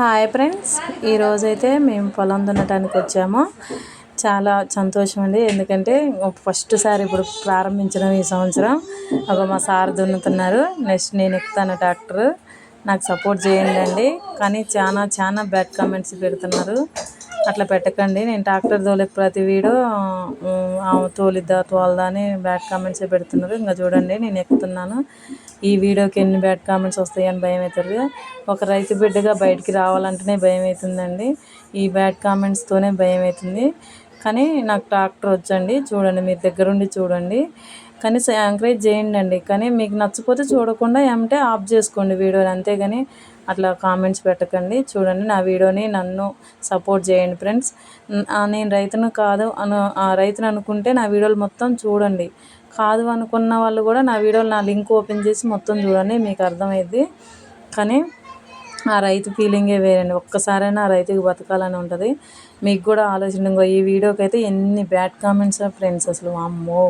Hi friends ఈరోజైతే మేము పొలం దున్నటానికి వచ్చాము. చాలా సంతోషం అండి ఎందుకంటే ఫస్ట్ సారి ఇప్పుడు ప్రారంభించడం ఈ సంవత్సరం. ఒక మా సార్ దున్నుతున్నారు. నెక్స్ట్ నేను ఎక్కుతాను డాక్టర్ నాకు సపోర్ట్ చేయండి అండి కానీ చాలా చాలా బ్యాడ్ కామెంట్స్ పెడుతున్నారు. అట్లా పెట్టకండి. నేను ట్రాక్టర్ తోలే ప్రతి వీడియో తోలిద్దా తోలదా అని బ్యాడ్ కామెంట్సే పెడుతున్నారు. ఇంకా చూడండి నేను ఎక్కుతున్నాను. ఈ వీడియోకి ఎన్ని బ్యాడ్ కామెంట్స్ వస్తాయని భయం అవుతుంది ఒక రైతు బిడ్డగా బయటికి రావాలంటేనే భయం అవుతుందండి ఈ బ్యాడ్ కామెంట్స్తోనే భయం అవుతుంది కానీ నాకు ట్రాక్టర్ వచ్చండి చూడండి మీరు దగ్గరుండి చూడండి. కానీ ఎంకరేజ్ చేయండి అండి కానీ మీకు నచ్చపోతే చూడకుండా ఏమంటే ఆఫ్ చేసుకోండి వీడియోని. అంతేగాని అట్లా కామెంట్స్ పెట్టకండి. చూడండి నా వీడియోని నన్ను సపోర్ట్ చేయండి ఫ్రెండ్స్. నేను రైతును కాదు అను ఆ రైతును అనుకుంటే నా వీడియోలు మొత్తం చూడండి. కాదు అనుకున్న వాళ్ళు కూడా నా వీడియోలు నా లింక్ ఓపెన్ చేసి మొత్తం చూడండి మీకు అర్థమైద్ది. కానీ ఆ రైతు ఫీలింగే వేరండి. ఒక్కసారైనా ఆ రైతుకి బతకాలని ఉంటుంది. మీకు కూడా ఆలోచన ఈ వీడియోకి అయితే ఎన్ని బ్యాడ్ కామెంట్స్ ఫ్రెండ్స్ అసలు. అమ్మో!